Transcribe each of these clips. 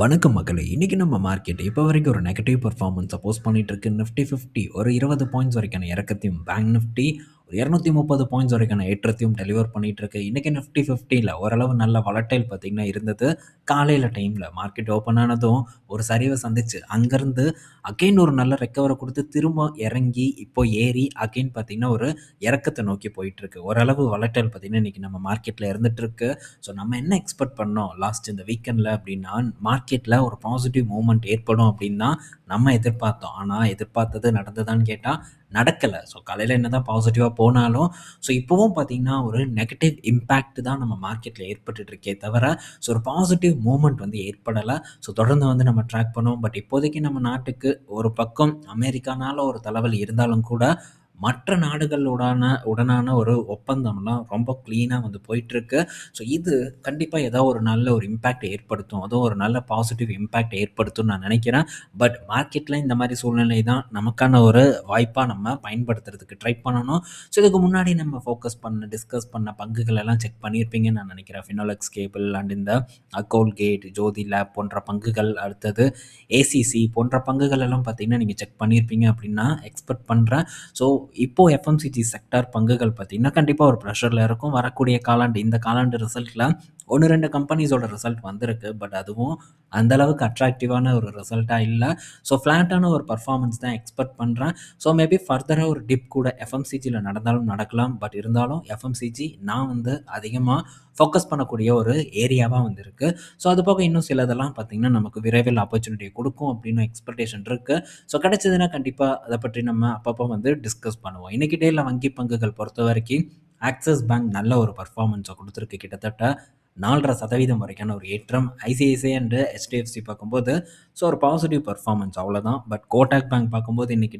வணக்கம் மக்களே! இன்றைக்கி நம்ம மார்க்கெட் இப்போ வரைக்கும் ஒரு நெகட்டிவ் பர்ஃபார்மன்ஸை போஸ்ட் பண்ணிகிட்டு இருக்கு. நிஃப்டி 50 ஒரு 20 பாயிண்ட்ஸ் வரைக்கான இறக்கத்தையும், பேங்க் நிஃப்டி ஒரு 230 பாயிண்ட்ஸ் வரைக்கான ஏற்றத்தையும் டெலிவர் பண்ணிட்டு இருக்கு. இன்னைக்கு நிஃப்டி 50ல ஓரளவு நல்ல வளட்டைல் பார்த்தீங்கன்னா இருந்தது. காலையில் டைமில் மார்க்கெட் ஓப்பன் ஆனதும் ஒரு சரிவை சந்திச்சு, அங்கேருந்து அகெயின் ஒரு நல்ல ரெக்கவரை கொடுத்து திரும்ப இறங்கி, இப்போ ஏறி அகைன் பார்த்தீங்கன்னா ஒரு இறக்கத்தை நோக்கி போயிட்டு இருக்கு. ஓரளவு வளட்டைல் பார்த்தீங்கன்னா இன்னைக்கு நம்ம மார்க்கெட்டில் இருந்துட்டு இருக்கு. ஸோ நம்ம என்ன எக்ஸ்பெக்ட் பண்ணோம் லாஸ்ட் இந்த வீக்கெண்டில் அப்படின்னா, மார்க்கெட்டில் ஒரு பாசிட்டிவ் மூமெண்ட் ஏற்படும் அப்படின்னு தான் நம்ம எதிர்பார்த்தோம். ஆனால் எதிர்பார்த்தது நடந்ததான்னு கேட்டால் நடக்கலை ஸோ காலையில் என்ன தான் பாசிட்டிவாக போனாலும், ஸோ இப்போவும் பார்த்தீங்கன்னா ஒரு நெகட்டிவ் இம்பேக்ட் தான் நம்ம மார்க்கெட்டில் ஏற்பட்டுட்டு இருக்கே தவிர, ஸோ ஒரு பாசிட்டிவ் மூமெண்ட் வந்து ஏற்படலை ஸோ தொடர்ந்து வந்து நம்ம ட்ராக் பண்ணுவோம். பட் இப்போதைக்கு நம்ம நாட்டுக்கு ஒரு பக்கம் அமெரிக்கானால ஒரு தலைவலி இருந்தாலும் கூட, மற்ற நாடுகளுடான உடனான ஒரு ஒப்பந்தம்லாம் ரொம்ப க்ளீனாக வந்து போயிட்டுருக்கு. ஸோ இது கண்டிப்பாக ஏதோ ஒரு நல்ல ஒரு இம்பேக்ட் ஏற்படுத்தும். அதுவும் ஒரு நல்ல பாசிட்டிவ் இம்பேக்ட் ஏற்படுத்தும்னு நான் நினைக்கிறேன். பட் மார்க்கெட்டில் இந்த மாதிரி சூழ்நிலை தான் நமக்கான ஒரு வாய்ப்பாக நம்ம பயன்படுத்துறதுக்கு ட்ரை பண்ணணும். ஸோ இதுக்கு முன்னாடி நம்ம ஃபோக்கஸ் பண்ண, டிஸ்கஸ் பண்ண பங்குகள் எல்லாம் செக் பண்ணியிருப்பீங்கன்னு நான் நினைக்கிறேன். ஃபினோலெக்ஸ் கேபிள் அண்ட் இந்த கோல்கேட், ஜோதி லேப் போன்ற பங்குகள், அடுத்தது ஏசிசி போன்ற பங்குகள் எல்லாம் பார்த்தீங்கன்னா, நீங்கள் செக் பண்ணியிருப்பீங்க அப்படின்னா எக்ஸ்பெக்ட் பண்ணுறேன் ஸோ இப்போ எஃப்எம்சிஜி செக்டார் பங்குகள் பார்த்தீங்கன்னா, கண்டிப்பாக ஒரு ப்ரெஷரில் இருக்கும். வரக்கூடிய காலாண்டு இந்த காலாண்டு ரிசல்ட்டில் ஒன்று ரெண்டு கம்பெனிஸோட ரிசல்ட் வந்திருக்கு. பட் அதுவும் அந்தளவுக்கு அட்ராக்டிவான ஒரு ரிசல்ட்டாக இல்லை ஸோ ஃப்ளாட்டான ஒரு பர்ஃபார்மன்ஸ் தான் எக்ஸ்பெக்ட் பண்ணுறேன் ஸோ மேபி ஃபர்தராக ஒரு டிப் கூட எஃப்எம்சிஜியில் நடந்தாலும் நடக்கலாம். பட் இருந்தாலும் எஃப்எம்சிஜி நான் வந்து அதிகமாக ஃபோக்கஸ் பண்ணக்கூடிய ஒரு ஏரியாவாக வந்திருக்கு ஸோ அது போக இன்னும் சிலதெல்லாம் பார்த்தீங்கன்னா, நமக்கு விரைவில் ஆப்பர்ச்சுனிட்டி கொடுக்கும் அப்படின்னு எக்ஸ்பெக்டேஷன் இருக்குது ஸோ கிடைச்சதுன்னா கண்டிப்பாக அதை பற்றி நம்ம அப்பப்போ வந்து டிஸ்கஸ் பண்ணுவோம். இன்றைக்கி டேயில் வங்கி பங்குகள் பொறுத்த வரைக்கும் ஆக்சிஸ் பேங்க் நல்ல ஒரு பர்ஃபார்மன்ஸை கொடுத்துருக்கு கிட்டத்தட்ட 4.5% வரைக்கான ஒரு ஏற்றம். ஐசிஐசிஐ அண்டு ஹெச்டிஎஃப்சி பார்க்கும்போது, ஸோ ஒரு பாசிட்டிவ் பர்ஃபார்மன்ஸ் அவ்வளோதான். பட் கோட்டாக் பேங்க் பார்க்கும்போது இன்னைக்கு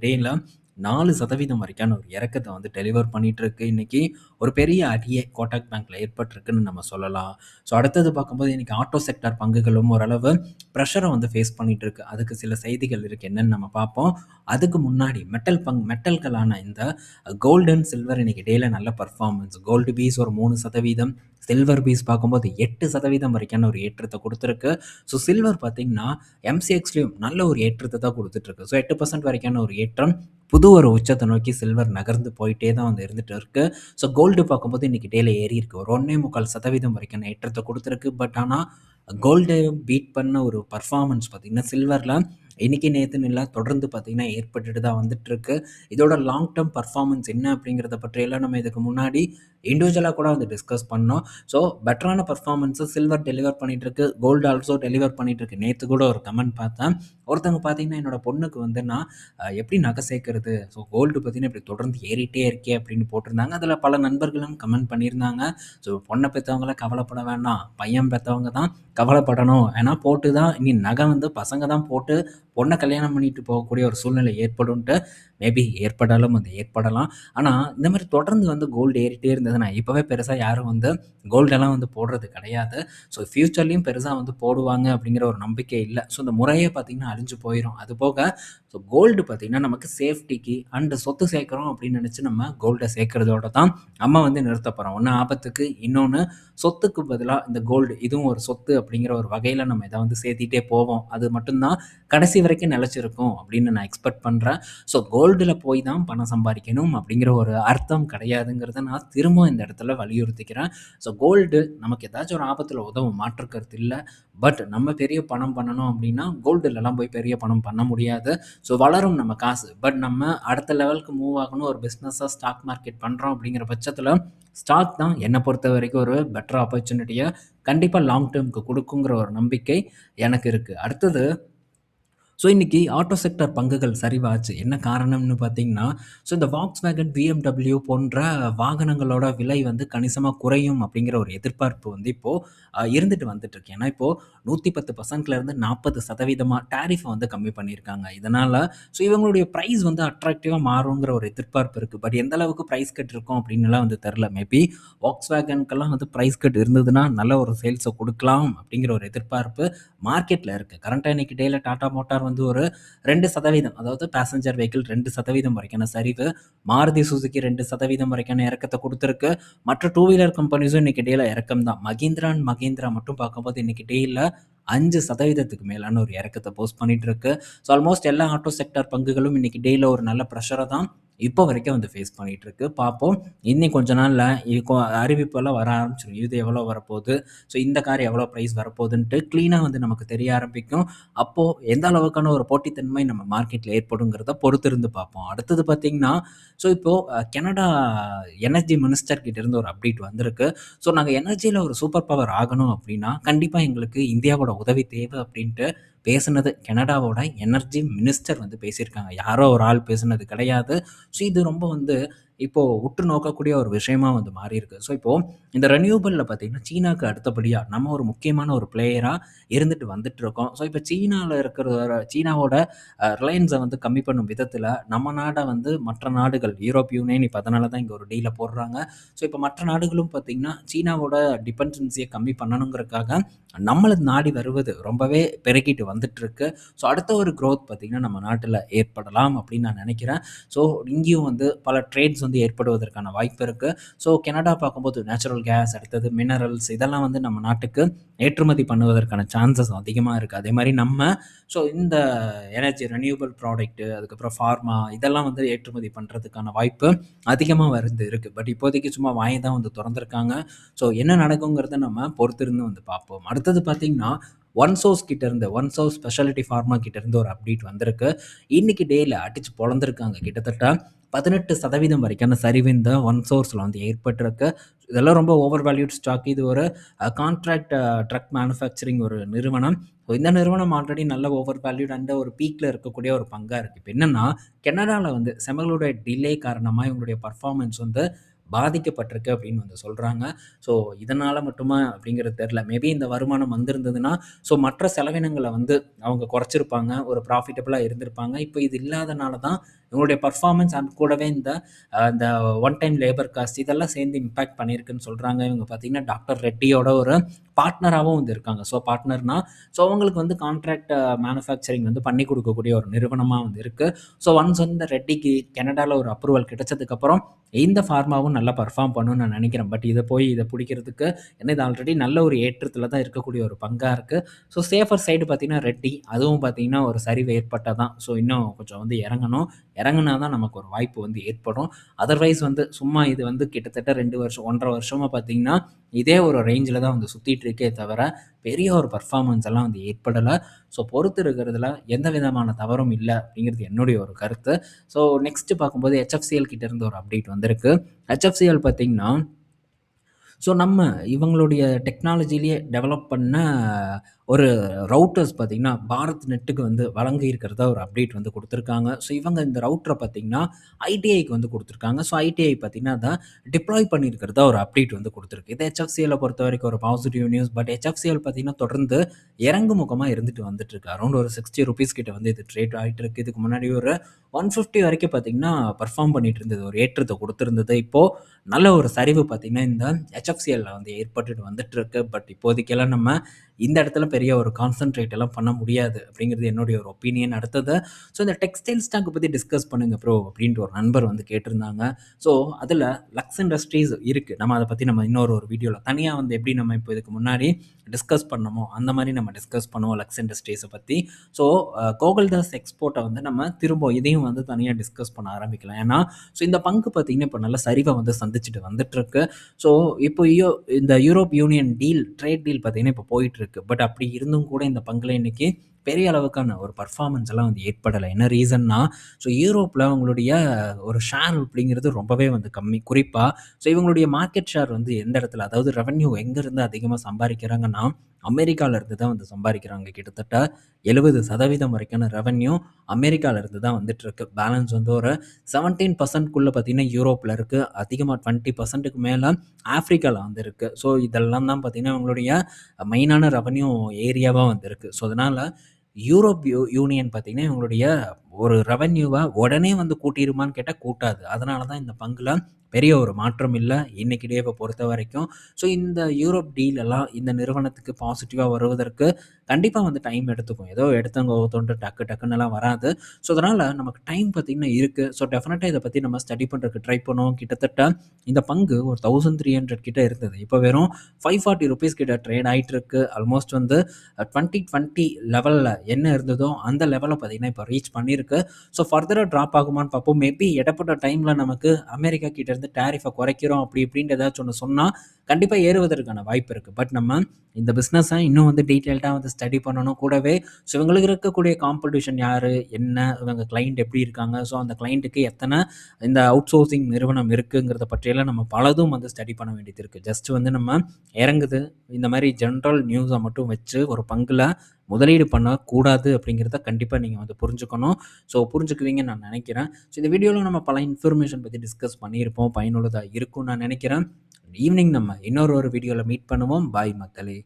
நாலு சதவீதம் வரைக்கான ஒரு இறக்கத்தை வந்து டெலிவர் பண்ணிட்டு இருக்கு. இன்னைக்கு ஒரு பெரிய அடியை கோட்டாக் பேங்க்ல ஏற்பட்டிருக்குன்னு நம்ம சொல்லலாம். ஸோ அடுத்தது பார்க்கும்போது இன்னைக்கு ஆட்டோ செக்டார் பங்குகளும் ஓரளவு ப்ரெஷரை வந்து ஃபேஸ் பண்ணிட்டு இருக்கு. அதுக்கு சில செய்திகள் இருக்கு. என்னன்னு நம்ம பார்ப்போம். அதுக்கு முன்னாடி மெட்டல் பங்க் மெட்டல்களான இந்த கோல்டு அண்ட் சில்வர் இன்னைக்கு டேல நல்ல பர்ஃபார்மன்ஸ் கோல்டு பீஸ் ஒரு மூணு சதவீதம் சில்வர் பீஸ் பார்க்கும்போது எட்டு சதவீதம் வரைக்கான ஒரு ஏற்றத்தை கொடுத்துருக்கு ஸோ சில்வர் பார்த்தீங்கன்னா, எம்சிஎக்ஸ்லயும் நல்ல ஒரு ஏற்றத்தை தான் கொடுத்துட்ருக்கு ஸோ எட்டு பர்சன்ட் வரைக்கான ஒரு ஏற்றம். புது ஒரு உச்சத்தை நோக்கி சில்வர் நகர்ந்து போயிட்டே தான் வந்து இருந்துட்டு இருக்கு. ஸோ கோல்டு பார்க்கும்போது இன்றைக்கி டேல இருக்குது ஒரு 1.25% வரைக்கான ஏற்றத்தை கொடுத்துருக்கு பட் ஆனால் கோல்டு பீட் பண்ண ஒரு பர்ஃபார்மன்ஸ் பார்த்தீங்கன்னா, சில்வரில் இன்றைக்கி நேற்றுன்னு இல்லை தொடர்ந்து பார்த்தீங்கன்னா ஏற்பட்டுட்டு தான் வந்துட்டுருக்கு இதோட லாங் டெர்ம் பர்ஃபார்மன்ஸ் என்ன அப்படிங்கிறத பற்றியெல்லாம் நம்ம இதுக்கு முன்னாடி இண்டிவிஜுவலாக கூட வந்து டிஸ்கஸ் பண்ணோம். ஸோ பெட்டரான பர்ஃபார்மன்ஸை சில்வர் டெலிவர் பண்ணிகிட்ருக்கு கோல்டு ஆல்சோ டெலிவர் பண்ணிகிட்ருக்கு நேற்று கூட ஒரு கமெண்ட் பார்த்தேன். ஒருத்தவங்க பார்த்தீங்கன்னா, என்னோட பொண்ணுக்கு வந்து நான் எப்படி நகை சேர்க்கறது ஸோ கோல்டு பார்த்தீங்கன்னா, இப்படி தொடர்ந்து ஏறிட்டே இருக்கே அப்படின்னு போட்டிருந்தாங்க. அதில் பல நண்பர்களும் கமெண்ட் பண்ணியிருந்தாங்க. ஸோ பொண்ணை பெற்றவங்கள கவலைப்பட வேண்டாம். பையன் பெற்றவங்க தான் கவலைப்படணும். ஏன்னா போட்டு தான் இனி நகை வந்து பசங்க தான் போட்டு பொண்ணை கல்யாணம் பண்ணிட்டு போகக்கூடிய ஒரு சூழ்நிலை ஏற்படும்ன்ட்டு மேபி ஏற்படாலும் அது ஏற்படலாம். ஆனால் இந்த மாதிரி தொடர்ந்து வந்து கோல்டு ஏறிட்டே இருந்ததுன்னா, இப்போவே பெருசாக யாரும் வந்து கோல்டெல்லாம் வந்து போடுறது கிடையாது. ஸோ ஃப்யூச்சர்லேயும் பெருசாக வந்து போடுவாங்க அப்படிங்கிற ஒரு நம்பிக்கை இல்லை ஸோ இந்த முறையே பார்த்தீங்கன்னா அழிஞ்சு போயிடும் அது போக ஸோ கோல்டு பார்த்தீங்கன்னா, நமக்கு சேஃப்டிக்கு அண்டு சொத்து சேர்க்குறோம் அப்படின்னு நினச்சி நம்ம கோல்டை சேர்க்குறதோட தான் நம்ம வந்து நிறுத்தப்படுறோம் ஒன்று ஆபத்துக்கு, இன்னொன்று சொத்துக்கு பதிலாக இந்த கோல்டு இதுவும் ஒரு சொத்து அப்படிங்கிற ஒரு வகையில் நம்ம இதை வந்து சேர்த்திட்டே போவோம். அது மட்டும்தான் கடைசி கடைசி வரைக்கும் நிலச்சிருக்கும் அப்படின்னு நான் எக்ஸ்பெக்ட் பண்ணுறேன் ஸோ கோல்டில் போய் தான் பணம் சம்பாதிக்கணும் அப்படிங்கிற ஒரு அர்த்தம் கிடையாதுங்கிறத நான் திரும்பவும் இந்த இடத்துல வலியுறுத்திக்கிறேன். ஸோ கோல்டு நமக்கு ஏதாச்சும் ஒரு ஆபத்தில் உதவும். மாற்றுக்கிறது இல்லை பட் நம்ம பெரிய பணம் பண்ணணும் அப்படின்னா, கோல்டுலலாம் போய் பெரிய பணம் பண்ண முடியாது. ஸோ வளரும் நம்ம காசு. பட் நம்ம அடுத்த லெவலுக்கு மூவ் ஆகணும். ஒரு பிஸ்னஸாக ஸ்டாக் மார்க்கெட் பண்ணுறோம் அப்படிங்கிற பட்சத்தில் ஸ்டாக் தான் என்னை பொறுத்த வரைக்கும் ஒரு பெட்டர் ஆப்பர்ச்சுனிட்டியை கண்டிப்பாக லாங் டேர்முக்கு கொடுக்குங்கிற ஒரு நம்பிக்கை எனக்கு இருக்குது அடுத்தது ஸோ இன்றைக்கி ஆட்டோ செக்டார் பங்குகள் சரிவாச்சு. என்ன காரணம்னு பார்த்தீங்கன்னா, ஸோ இந்த வாக்ஸ்வேகன் பிஎம்டபிள்யூ போன்ற வாகனங்களோட விலை வந்து கணிசமாக குறையும் அப்படிங்கிற ஒரு எதிர்பார்ப்பு வந்து இப்போது இருந்துட்டு வந்துட்டுருக்கு ஏன்னா இப்போ 110%ல இருந்து 40% டாரிஃப வந்து கம்மி பண்ணியிருக்காங்க. இதனால் ஸோ இவங்களுடைய பிரைஸ் வந்து அட்ராக்டிவாக மாறுங்கிற ஒரு எதிர்பார்ப்பு இருக்குது பட் எந்த அளவுக்கு ப்ரைஸ் கட் இருக்கும் அப்படின்னுலாம் வந்து தெரியல. மேபி Volkswagenக்கெல்லாம் வந்து ப்ரைஸ் கட் இருந்ததுன்னா, நல்ல ஒரு சேல்ஸை கொடுக்கலாம் அப்படிங்கிற ஒரு எதிர்பார்ப்பு மார்க்கெட்டில் இருக்குது கரண்ட்டாக இன்றைக்கி டேயில் டாடா மோட்டார் வந்து ஒரு ரெண்டு சதவீதம் அதாவது பேசஞ்சர் வெஹிக்கிள் ரெண்டு சதவீதம் வரைக்கான சரிவு மாருதி சுசுக்கி ரெண்டு சதவீதம் வரைக்கான இறக்கத்தை கொடுத்துருக்கு. மற்ற டூ வீலர் கம்பெனிஸும் இன்னைக்கு டேல இறக்கம் தான். மகேந்திரா அண்ட் மகேந்திரா மட்டும் பார்க்கும்போது இன்னைக்கு டேயில் அஞ்சு சதவீதத்துக்கு மேலான ஒரு இறக்கத்தை போஸ்ட் பண்ணிட்டு இருக்கு. ஸோ ஆல்மோஸ்ட் எல்லா ஆட்டோ செக்டர் பங்குகளும் இன்னைக்கு டேயில் ஒரு நல்ல ப்ரெஷரை தான் இப்போ வரைக்கும் வந்து ஃபேஸ் பண்ணிட்டு இருக்கு பார்ப்போம். இன்னும் கொஞ்ச நாளில் அறிவிப்பெல்லாம் வர ஆரம்பிச்சிடும் இது எவ்வளோ வரப்போகுது? ஸோ இந்த கார் எவ்வளோ ப்ரைஸ் வரப்போகுதுன்ட்டு க்ளீனாக வந்து நமக்கு தெரிய ஆரம்பிக்கும். அப்போது எந்த அளவுக்கான ஒரு போட்டித்தன்மை நம்ம மார்க்கெட்டில் ஏற்படுங்கிறத பொறுத்து இருந்து பார்ப்போம். அடுத்தது பார்த்திங்கன்னா ஸோ இப்போது கனடா எனர்ஜி மினிஸ்டர் இருந்து ஒரு அப்டேட் வந்திருக்கு. ஸோ நாங்கள் எனர்ஜியில் ஒரு சூப்பர் பவர் ஆகணும் அப்படின்னா கண்டிப்பாக எங்களுக்கு இந்தியாவோட உதவி தேவை அப்படின்ட்டு பேசுனது கனடாவோட எனர்ஜி மினிஸ்டர் வந்து பேசியிருக்காங்க. யாரோ ஒரு ஆள் பேசுனது கிடையாது. ஸோ இது ரொம்ப வந்து இப்போது உற்று நோக்கக்கூடிய ஒரு விஷயமா வந்து மாறியிருக்கு. ஸோ இப்போது இந்த ரெனியூபிளில் பார்த்தீங்கன்னா சீனாவுக்கு அடுத்தபடியாக நம்ம ஒரு முக்கியமான ஒரு பிளேயராக இருந்துட்டு வந்துட்டு இருக்கோம். ஸோ இப்போ சீனாவில் இருக்கிற சீனாவோட ரிலையன்ஸை வந்து கம்மி பண்ணும் விதத்தில் நம்ம நாடை வந்து மற்ற நாடுகள் யூரோப் யூனியன் இப்போ அதனால தான் இங்கே ஒரு டீலை போடுறாங்க. ஸோ இப்போ மற்ற நாடுகளும் பார்த்திங்கன்னா சீனாவோட டிபெண்டன்சியை கம்மி பண்ணணுங்கிறதுக்காக நம்மளது நாடி வருவது ரொம்பவே பெருக்கிட்டு வந்துட்டுருக்கு. ஸோ அடுத்த ஒரு க்ரோத் பார்த்திங்கன்னா நம்ம நாட்டில் ஏற்படலாம் அப்படின்னு நான் நினைக்கிறேன். ஸோ இங்கேயும் வந்து பல ட்ரேட்ஸ் வந்து வந்து ஏற்படுவதற்கான வாய்ப்பு இருக்குது ஸோ கனடா பார்க்கும்போது நேச்சுரல் கேஸ் அடுத்தது மினரல்ஸ் இதெல்லாம் வந்து நம்ம நாட்டுக்கு ஏற்றுமதி பண்ணுவதற்கான சான்சஸ் அதிகமாக இருக்குது அதே மாதிரி நம்ம ஸோ இந்த எனர்ஜி ரெனியூபிள் ப்ராடக்ட்டு அதுக்கப்புறம் ஃபார்மா இதெல்லாம் வந்து ஏற்றுமதி பண்ணுறதுக்கான வாய்ப்பு அதிகமாக வருது இருக்குது பட் இப்போதைக்கு சும்மா வாங்கி தான் வந்து திறந்துருக்காங்க. ஸோ என்ன நடக்குங்கிறத நம்ம பொறுத்திருந்து வந்து பார்ப்போம். அடுத்தது பார்த்திங்கன்னா ஒன் சோர்ஸ் கிட்டேருந்து ஒன் சோர்ஸ் ஸ்பெஷாலிட்டி ஃபார்மா கிட்டேருந்து ஒரு அப்டேட் வந்திருக்கு. இன்றைக்கி டேயில் அடித்து பொழந்திருக்காங்க. கிட்டத்தட்ட பதினெட்டு சதவீதம் வரைக்கான சரிவு இந்த ஒன் சோர்ஸில் வந்து ஏற்பட்டிருக்கு. இதெல்லாம் ரொம்ப ஓவர் வேல்யூட் ஸ்டாக் இது ஒரு கான்ட்ராக்ட் ட்ரக் மேனுஃபேக்சரிங் ஒரு நிறுவனம். ஸோ இந்த நிறுவனம் ஆல்ரெடி நல்ல ஓவர் வேல்யூட் அண்ட் ஒரு பீக்கில் இருக்கக்கூடிய ஒரு பங்காக இருக்குது இப்போ என்னென்னா கனடாவில் வந்து செமலுடைய டிலே காரணமாக இவங்களுடைய பர்ஃபார்மன்ஸ் வந்து பாதிக்கப்பட்டிருக்கு அப்படின்னு வந்து சொல்கிறாங்க ஸோ இதனால் மட்டுமா அப்படிங்கிறது தெரில மேபி இந்த வருமானம் வந்திருந்ததுன்னா ஸோ மற்ற செலவினங்களை வந்து அவங்க குறைச்சிருப்பாங்க ஒரு ப்ராஃபிட்டபுளாக இருந்திருப்பாங்க. இப்போ இது இல்லாதனால தான் இவங்களுடைய பர்ஃபார்மன்ஸ் அண்ட் கூடவே இந்த இந்த ஒன் டைம் லேபர் காஸ்ட் இதெல்லாம் சேர்ந்து இம்பேக்ட் பண்ணியிருக்குன்னு சொல்கிறாங்க இவங்க பார்த்தீங்கன்னா டாக்டர் ரெட்டியோட ஒரு பார்ட்னராகவும் வந்து இருக்காங்க. ஸோ பார்ட்னர்னா ஸோ அவங்களுக்கு வந்து கான்ட்ராக்ட் மேனுஃபேக்சரிங் வந்து பண்ணி கொடுக்கக்கூடிய ஒரு நிறுவனமாக வந்து இருக்குது ஸோ ஒன்ஸ் வந்து ரெட்டிக்கு கனடாவில் ஒரு அப்ரூவல் கிடைச்சதுக்கப்புறம் இந்த ஃபார்மாவும் நல்லா பர்ஃபார்ம் பண்ணணும்னு நான் நினைக்கிறேன். பட் இதை போய் இதை பிடிக்கிறதுக்கு என்ன இது ஆல்ரெடி நல்ல ஒரு ஏற்றத்தில் தான் இருக்கக்கூடிய ஒரு பங்காக இருக்குது ஸோ சேஃபர் சைடு பார்த்திங்கன்னா ரெட்டி. அதுவும் பார்த்திங்கன்னா ஒரு சரிவு ஏற்பட்டால் தான். ஸோ இன்னும் கொஞ்சம் வந்து இறங்கணும். இறங்கினா தான் நமக்கு ஒரு வாய்ப்பு வந்து ஏற்படும். அதர்வைஸ் வந்து சும்மா இது வந்து கிட்டத்தட்ட ரெண்டு வருஷம் ஒன்றரை வருஷமாக பார்த்திங்கன்னா இதே ஒரு ரேஞ்சில் தான் வந்து சுற்றிட்டு இருக்கே தவிர பெரிய ஒரு பர்ஃபார்மன்ஸ் எல்லாம் வந்து ஏற்படலை. ஸோ பொறுத்து இருக்கிறதுல எந்த விதமான தவறும் இல்லை அப்படிங்கிறது என்னுடைய ஒரு கருத்து. ஸோ நெக்ஸ்ட்டு பார்க்கும்போது ஹெச்எஃப்சிஎல் கிட்டேருந்து ஒரு அப்டேட் வந்திருக்கு. ஹெச்எஃப் ஹெச்எஃப்சிஎல் பார்த்திங்கன்னா ஸோ நம்ம இவங்களுடைய டெக்னாலஜிலேயே டெவலப் பண்ண ஒரு ரவுட்டர்ஸ் பார்த்திங்கன்னா பாரத் நெட்டுக்கு வந்து வழங்கி இருக்கிறதா ஒரு அப்டேட் வந்து கொடுத்துருக்காங்க. ஸோ இவங்க இந்த ரவுட்டரை பார்த்திங்கன்னா ஐடிஐக்கு வந்து கொடுத்துருக்காங்க. ஸோ ஐடிஐ பார்த்திங்கன்னா அதை டிப்ளாய் பண்ணியிருக்கிறதா ஒரு அப்டேட் வந்து கொடுத்துருக்கு. இது ஹெச்எஃப்சிஎலை பொறுத்த வரைக்கும் ஒரு பாசிட்டிவ் நியூஸ் பட் ஹெச்எஃப்சிஎல் பார்த்திங்கன்னா தொடர்ந்து இறங்கு முகமாக இருந்துட்டு வந்துட்டு இருக்கு அரௌண்ட் ஒரு சிக்ஸ்டி ருபீஸ் கிட்ட வந்து இது ட்ரேட் ஆகிட்டு இருக்குது இதுக்கு முன்னாடி ஒரு ஒன் ஃபிஃப்டி வரைக்கும் பார்த்திங்கன்னா பர்ஃபார்ம் பண்ணிட்டு இருந்தது. ஒரு ஏற்றத்தை கொடுத்துருந்தது. இப்போது நல்ல ஒரு சரிவு பார்த்திங்கன்னா இந்த ஹெச்எஃப்சிஎல்ல வந்து ஏற்பட்டுட்டு வந்துட்டு இருக்கு பட் இப்போதைக்கெல்லாம் நம்ம இந்த இடத்துல பெரிய ஒரு கான்சன்ட்ரேட் எல்லாம் பண்ண முடியாது அப்படிங்கிறது என்னுடைய ஒரு ஒப்பீனியன் அடுத்தது. ஸோ இந்த டெக்ஸ்டைல் ஸ்டாக்கை பற்றி டிஸ்கஸ் பண்ணுங்க ப்ரோ அப்படின்ட்டு ஒரு நண்பர் வந்து கேட்டிருந்தாங்க. ஸோ அதில் லக்ஸ் இண்டஸ்ட்ரீஸ் இருக்குது நம்ம அதை பற்றி நம்ம இன்னொரு ஒரு வீடியோவில் தனியாக வந்து எப்படி நம்ம இப்போ இதுக்கு முன்னாடி டிஸ்கஸ் பண்ணமோ அந்த மாதிரி நம்ம டிஸ்கஸ் பண்ணுவோம் லக்ஸ் இண்டஸ்ட்ரீஸை பற்றி ஸோ கோகுல்தாஸ் எக்ஸ்போர்ட்டை வந்து நம்ம திரும்ப இதையும் வந்து தனியாக டிஸ்கஸ் பண்ண ஆரம்பிக்கலாம். ஏன்னா ஸோ இந்த பங்கு பார்த்திங்கன்னா இப்போ நல்ல சரிவை வந்து சந்திச்சுட்டு வந்துட்டுருக்கு ஸோ இப்போ இந்த Europe union deal trade deal பார்த்திங்கன்னா இப்போ போயிட்டுருக்கு இருக்குது பட் அப்படி இருந்தும் கூட இந்த பங்கில் இன்றைக்கி பெரிய அளவுக்கான ஒரு பர்ஃபார்மன்ஸ் எல்லாம் வந்து ஏற்படலை. என்ன ரீசன்னா ஸோ யூரோப்பில் அவங்களுடைய ஒரு ஷேர் அப்படிங்கிறது ரொம்பவே வந்து கம்மி குறிப்பாக ஸோ இவங்களுடைய மார்க்கெட் ஷேர் வந்து எந்த இடத்துல அதாவது ரெவன்யூ எங்கேருந்து அதிகமாக சம்பாதிக்கிறாங்கன்னா அமெரிக்காவிலேருந்து தான் வந்து சம்பாதிக்கிறாங்க. கிட்டத்தட்ட எழுபது சதவீதம் வரைக்கான ரெவன்யூ அமெரிக்காவிலேருந்து தான் வந்துட்டுருக்கு பேலன்ஸ் வந்து ஒரு செவன்டீன் பர்சன்ட்குள்ளே பார்த்திங்கன்னா யூரோப்பில் இருக்குது அதிகமாக டுவெண்ட்டி பர்சன்ட்டுக்கு மேலே ஆஃப்ரிக்காவில் வந்து இருக்குது ஸோ இதெல்லாம் தான் பார்த்திங்கன்னா அவங்களுடைய மெயினான ரெவன்யூ ஏரியாவாக வந்து ஸோ அதனால் யூரோப் யூ யூனியன் பார்த்திங்கன்னா இவங்களுடைய ஒரு ரெவன்யூவை உடனே வந்து கூட்டிடுமான்னு கேட்டால் கூட்டாது. அதனால தான் இந்த பங்கில் பெரிய ஒரு மாற்றம் இல்லை. இன்னைக்கு டேவை பொறுத்த வரைக்கும். ஸோ இந்த யூரோப் டீலெல்லாம் இந்த நிறுவனத்துக்கு பாசிட்டிவாக வருவதற்கு கண்டிப்பாக வந்து டைம் எடுத்துக்கும். ஏதோ எடுத்தவங்க ஒவ்வொருத்தொன்று டக்கு டக்குன்னெல்லாம் வராது. ஸோ அதனால் நமக்கு டைம் பார்த்திங்கன்னா இருக்குது ஸோ டெஃபினட்டாக இதை பற்றி நம்ம ஸ்டடி பண்ணுறதுக்கு ட்ரை பண்ணுவோம் கிட்டத்தட்ட இந்த பங்கு ஒரு தௌசண்ட் த்ரீ ஹண்ட்ரட் கிட்ட இருந்தது. இப்போ வெறும் ஃபைவ் ஃபார்ட்டி ருபீஸ் கிட்ட ட்ரேட் ஆகிட்டு இருக்கு ஆல்மோஸ்ட் வந்து டுவெண்ட்டி டுவெண்ட்டி லெவலில் என்ன இருந்ததோ அந்த லெவலில் பார்த்திங்கன்னா இப்போ ரீச் பண்ணியிருக்கு ஸோ ஃபர்தராக ட்ராப் ஆகுமான்னு பார்ப்போம். மேபி இடப்பட்ட டைமில் நமக்கு அமெரிக்கா கிட்ட இருந்து டேரிஃபை குறைக்கிறோம் அப்படி இப்படின்ட்டு ஏதாச்சும் ஒன்று சொன்னால் கண்டிப்பாக ஏறுவதற்கான வாய்ப்பு இருக்குது பட் நம்ம இந்த பிஸ்னஸை இன்னும் வந்து டீட்டெயில்டாக வந்து ஸ்டடி பண்ணணும் கூடவே. ஸோ இவங்களுக்கு இருக்கக்கூடிய காம்படிஷன் யார்? என்ன? இவங்க கிளைண்ட் எப்படி இருக்காங்க? ஸோ அந்த கிளைண்ட்டுக்கு எத்தனை இந்த அவுட் சோர்சிங் நிறுவனம் இருக்குங்கிறத பற்றியெல்லாம் நம்ம பலதும் வந்து ஸ்டடி பண்ண வேண்டியது இருக்குது ஜஸ்ட் வந்து நம்ம இறங்குது. இந்த மாதிரி ஜென்ரல் நியூஸை மட்டும் வச்சு ஒரு பங்கில் முதலீடு பண்ணக்கூடாது அப்படிங்கிறத கண்டிப்பாக நீங்கள் வந்து புரிஞ்சுக்கணும். ஸோ புரிஞ்சுக்குவீங்கன்னு நான் நினைக்கிறேன். ஸோ இந்த வீடியோவில் நம்ம பல இன்ஃபர்மேஷன் பற்றி டிஸ்கஸ் பண்ணியிருப்போம். பயனுள்ளதாக இருக்கும்னு நான் நினைக்கிறேன். ஈவினிங் நம்ம இன்னொரு ஒரு வீடியோவில் மீட் பண்ணுவோம். பாய் மக்களே.